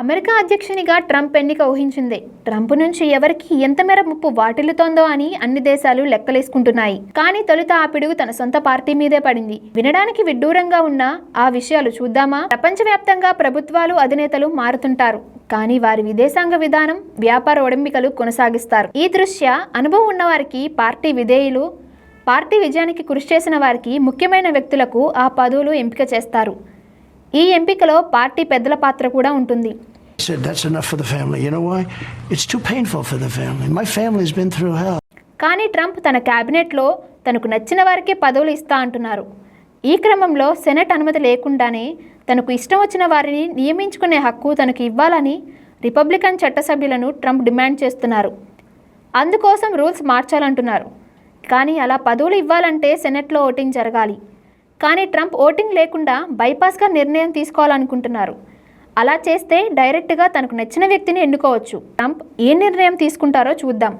America అధ్యక్షునిగా Trump ఎన్నిక ఊహించింది. Trump నుంచి ఎవరికి ఎంత మేర ముప్పు వాటిల్లుతోందో అని అన్ని దేశాలు లెక్కలేసుకుంటున్నాయి. కానీ తొలుత ఆ పిడుగు తన సొంత పార్టీ మీదే పడింది. వినడానికి విడ్డూరంగా ఉన్న ఆ విషయాలు చూద్దామా? ప్రపంచవ్యాప్తంగా ప్రభుత్వాలు అధినేతలు మారుతుంటారు. కానీ వారి విదేశాంగ విధానం వ్యాపార ఒడంబికలు కొనసాగిస్తారు. ఈ దృష్ట్యా అనుభవం ఉన్నవారికి పార్టీ విధేయులు పార్టీ విజయానికి కృషి చేసిన వారికి ముఖ్యమైన వ్యక్తులకు ఆ పదవులు ఎంపిక చేస్తారు. ఈ ఎంపికలో పార్టీ పెద్దల పాత్ర కూడా ఉంటుంది. కానీ ట్రంప్ తన క్యాబినెట్లో తనకు నచ్చిన వారికే పదవులు ఇస్తా అంటున్నారు. ఈ క్రమంలో సెనెట్ అనుమతి లేకుండానే తనకు ఇష్టం వచ్చిన వారిని నియమించుకునే హక్కు తనకు ఇవ్వాలని రిపబ్లికన్ చట్టసభ్యులను ట్రంప్ డిమాండ్ చేస్తున్నారు. అందుకోసం రూల్స్ మార్చాలంటున్నారు. కానీ అలా పదవులు ఇవ్వాలంటే సెనెట్లో ఓటింగ్ జరగాలి. కానీ ట్రంప్ ఓటింగ్ లేకుండా బైపాస్గా నిర్ణయం తీసుకోవాలనుకుంటున్నారు. అలా చేస్తే డైరెక్ట్గా తనకు నచ్చిన వ్యక్తిని ఎన్నుకోవచ్చు. ట్రంప్ ఏ నిర్ణయం తీసుకుంటారో చూద్దాం.